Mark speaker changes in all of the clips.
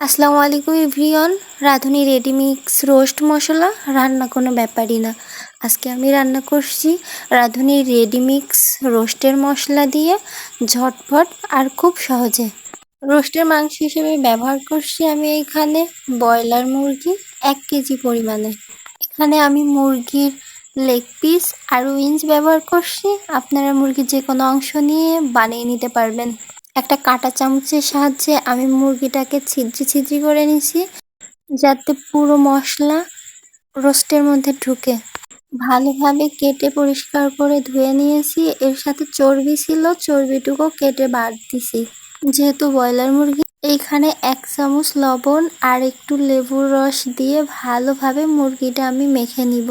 Speaker 1: আসসালামু আলাইকুম এভরিওয়ান। রাঁধুনি রেডিমিক্স রোস্ট মশলা, রান্না কোনো ব্যাপারই না। আজকে আমি রান্না করছি রাঁধুনি রেডিমিক্স রোস্টের মশলা দিয়ে ঝটপট আর খুব সহজে। রোস্টের মাংস হিসেবে ব্যবহার করছি আমি এখানে ব্রয়লার মুরগি এক কেজি পরিমাণে। এখানে আমি মুরগির লেগ পিস আর উইঞ্চ ব্যবহার করছি। আপনারা মুরগির যে কোনো অংশ নিয়ে বানিয়ে নিতে পারবেন। একটা কাঁটা চামচের সাহায্যে আমি মুরগিটাকে ছিদ্রি ছিদ্রি করে নিছি, যাতে পুরো মশলা রোস্টের মধ্যে ঢুকে। ভালোভাবে কেটে পরিষ্কার করে ধুয়ে নিয়েছি। এর সাথে চর্বি ছিল, চর্বিটুকু কেটে বাদ দিছি। যেহেতু ব্রয়লার মুরগি, এইখানে এক চামচ লবণ আর একটু লেবুর রস দিয়ে ভালোভাবে মুরগিটা আমি মেখে নিব।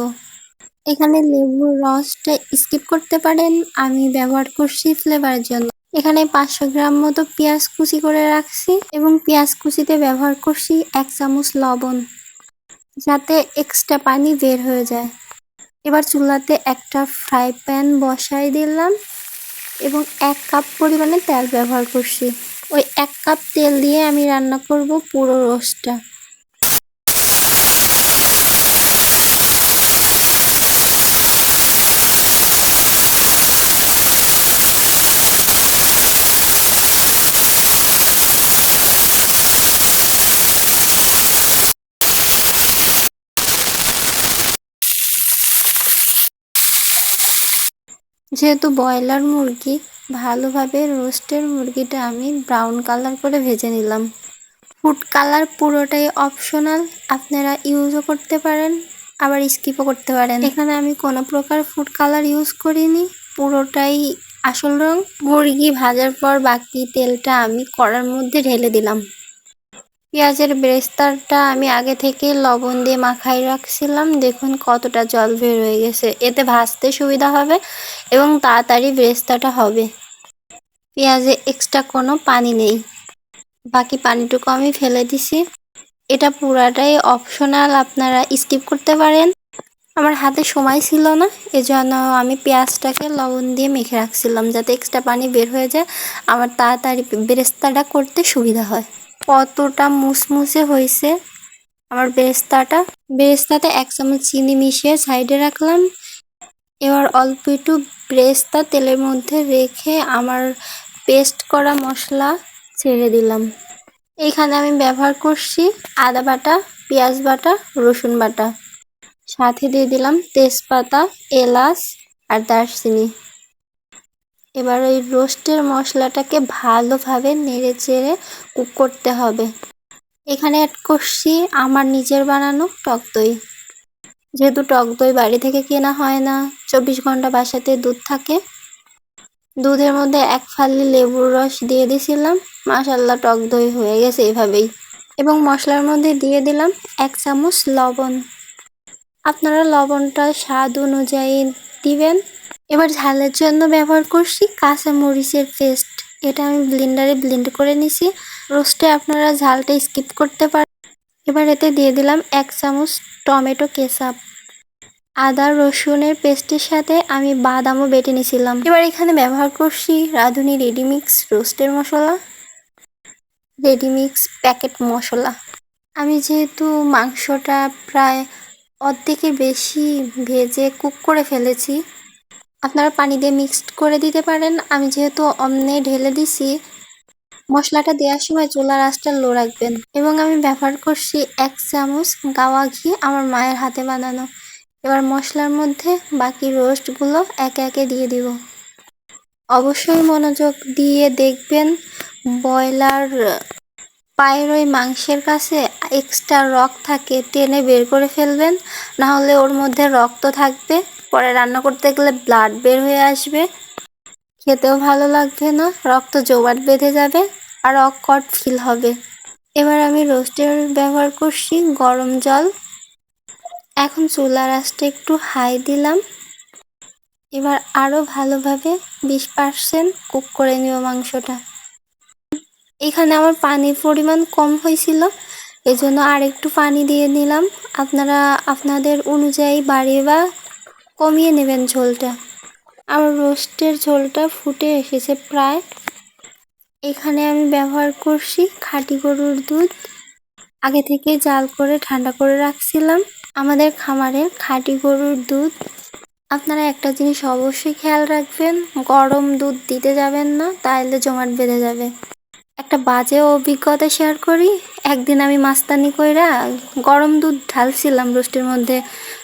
Speaker 1: এখানে লেবুর রসটা স্কিপ করতে পারেন, আমি ব্যবহার করছি ফ্লেভারের জন্য। এখানে পাঁচশো গ্রাম মতো পেঁয়াজ কুচি করে রাখছি এবং পেঁয়াজ কুচিতে ব্যবহার করছি এক চামচ লবণ, যাতে এক্সট্রা পানি বের হয়ে যায়। এবার চুলাতে একটা ফ্রাই প্যান বসাই দিলাম এবং এক কাপ পরিমাণে তেল ব্যবহার করছি। ওই এক কাপ তেল দিয়ে আমি রান্না করব পুরো রোস্টটা যেহেতু ব্রয়লার মুরগি, ভালোভাবে রোস্টের মুরগিটা আমি ব্রাউন কালার করে ভেজে নিলাম। ফুড কালার পুরোটাই অপশনাল, আপনারা ইউজও করতে পারেন, আবার স্কিপও করতে পারেন। এখানে আমি কোনো প্রকার ফুড কালার ইউজ করিনি, পুরোটাই আসল রং। মুরগি ভাজার পর বাকি তেলটা আমি কড়ার মধ্যে ঢেলে দিলাম। পেঁয়াজের ব্রেস্তারটা আমি আগে থেকে লবণ দিয়ে মাখাই রাখছিলাম। দেখুন কতটা জল বের হয়ে গেছে। এতে ভাজতে সুবিধা হবে এবং তাড়াতাড়ি ব্রেস্তাটা হবে। পেঁয়াজে এক্সট্রা কোনো পানি নেই। বাকি পানিটুকু আমি ফেলে দিছি। এটা পুরাটাই অপশনাল আপনারা স্কিপ করতে পারেন। আমার হাতে সময় ছিল না, এজন্য আমি পেঁয়াজটাকে লবণ দিয়ে মেখে রাখছিলাম যাতে এক্সট্রা পানি বের হয়ে যায়। আমার তাড়াতাড়ি বেরেস্তাটা করতে সুবিধা হয়। কতটা মুসমুসে হয়েছে? আমার বেরেস্তাটা বেরেস্তাতে এক চামচ চিনি মিশিয়ে সাইডে রাখলাম। এবার অল্প একটু বেরেস্তা তেলের মধ্যে রেখে আমার পেস্ট করা মশলা ছেড়ে দিলাম। এইখানে আমি ব্যবহার করছি আদা বাটা, পেঁয়াজ বাটা, রসুন বাটা। সাথে দিয়ে দিলাম তেজপাতা, এলাচ আর দারচিনি। এবার ওই রোস্টের মশলাটাকে ভালোভাবে নেড়ে চেড়ে কুক করতে হবে। এখানে অ্যাড করছি আমার নিজের বানানো টক দই। যেহেতু টক দই বাড়ি থেকে কেনা হয় না, চব্বিশ ঘণ্টা বাসাতে দুধ থাকে। দুধের মধ্যে এক ফালি লেবুর রস দিয়ে দিছিলাম। মাসাল্লা টক দই হয়ে গেছে এভাবেই। এবং মশলার মধ্যে দিয়ে দিলাম এক চামচ লবণ। আপনারা লবণটা স্বাদ অনুযায়ী দিবেন। এবার ঝালের জন্য ব্যবহার করছি কাঁচা মরিচের পেস্ট। এটা আমি ব্লিন্ডারে ব্লেন্ড করে নিছি। রোস্টে আপনারা ঝালটা স্কিপ করতে পারেন এবার এতে দিয়ে দিলাম এক চামচ টমেটো কেচাপ। আদা, রসুনের পেস্টের সাথে আমি বাদামও বেটে নিয়েছিলাম এবার এখানে ব্যবহার করছি রাঁধুনি রেডিমিক্স রোস্টের মশলা রেডিমিক্স প্যাকেট মশলা। আমি যেহেতু মাংসটা প্রায় অর্ধেকের বেশি ভেজে কুক করে ফেলেছি আপনারা পানি দিয়ে মিক্সড করে দিতে পারেন। আমি যেহেতু অমনে ঢেলে দিছি, মশলাটা দেওয়ার সময় চুলার আঁচটা লো রাখবেন এবং আমি ব্যবহার করছি এক চামচ গাওয়া ঘি আমার মায়ের হাতে বানানো। এবার মশলার মধ্যে বাকি রোস্টগুলো একে একে দিয়ে দিব। অবশ্যই মনোযোগ দিয়ে দেখবেন ব্রয়লার পায়ের ওই মাংসের কাছে এক্সট্রা রক থাকে, টেনে বের করে ফেলবেন না হলে ওর মধ্যে রক্ত থাকবে। পরে রান্না করতে গেলে ব্লাড বের হয়ে আসবে। খেতেও ভালো লাগবে না, রক্ত জোগাট বেঁধে যাবে আর অকট ফিল হবে। এবার আমি রোস্টের ব্যবহার করছি গরম জল। এখন চুলার আঁচটা একটু হাই দিলাম। এবার আরও ভালোভাবে বিশ পার্সেন্ট কুক করে নিব মাংসটা। এখানে আমার পানির পরিমাণ কম হয়েছিল, এজন্য আর একটু পানি দিয়ে নিলাম। আপনারা, আপনাদের অনুযায়ী বাড়িয়ে বা কমিয়ে নেবেন ঝোলটা। আমার রোস্টের ঝোলটা ফুটে এসেছে প্রায়। এখানে আমি ব্যবহার করছি খাঁটি গরুর দুধ। আগে থেকে জাল করে, ঠান্ডা করে রাখছিলাম। আমাদের খামারে খাঁটি গরুর দুধ। আপনারা একটা জিনিস অবশ্যই খেয়াল রাখবেন, গরম দুধ দিতে যাবেন না, তাইলে জমাট বেঁধে যাবে। একটা বাজে অভিজ্ঞতা শেয়ার করি। একদিন আমি মাস্তানি কইরা গরম দুধ ঢালছিলাম রোস্টের মধ্যে,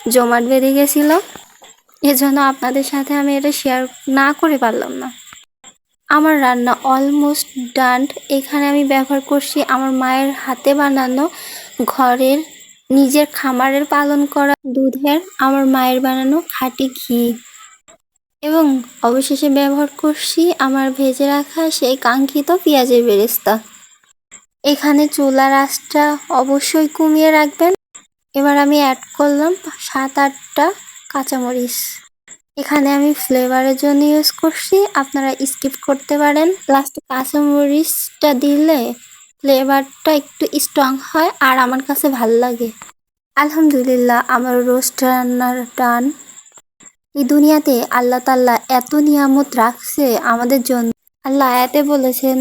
Speaker 1: জমাট বেঁধে গেছিল। এজন্য আপনাদের সাথে আমি এটা শেয়ার না করে পারলাম না। আমার রান্না অলমোস্ট ডান এখানে আমি ব্যবহার করছি আমার মায়ের হাতে বানানো ঘরের নিজের খামারের পালন করা দুধের, আমার মায়ের বানানো খাঁটি ঘি। এবং অবশেষে ব্যবহার করছি আমার ভেজে রাখা সেই কাঙ্ক্ষিত পেঁয়াজের বেরেস্তা। এখানে চুলার আঁচটা অবশ্যই কমিয়ে রাখবেন। এবার আমি অ্যাড করলাম সাত, আটটা কাঁচামরিচ। এখানে আমি ফ্লেভারের জন্য ইউজ করছি। আপনারা স্কিপ করতে পারেন। লাস্টে কাঁচামরিচটা দিলে ফ্লেভারটা একটু স্ট্রং হয় আর আমার কাছে ভালো লাগে। আলহামদুলিল্লাহ, আমার রোস্ট রান্নার টান। এই দুনিয়াতে আল্লাহ তাল্লাহ এত নিয়ামত রাখছে আমাদের জন্য। আল্লাহ এতে বলেছেন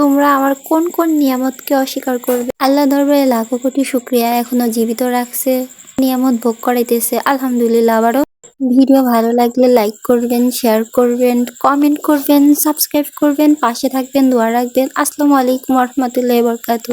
Speaker 1: তোমরা আমার কোন কোন নিয়ামতকে অস্বীকার করবে? আল্লাহ দরবারে লাখো কোটি শুক্রিয়া এখনও জীবিত রাখছে। নিয়ামত ভোগ করাইতেছে। আলহামদুলিল্লাহ আবারও। ভিডিও ভালো লাগলে লাইক করবেন, শেয়ার করবেন, কমেন্ট করবেন, সাবস্ক্রাইব করবেন, পাশে থাকবেন, দোয়া রাখবেন। আসসালামু আলাইকুম রহমতুল্লাহ বরকাতু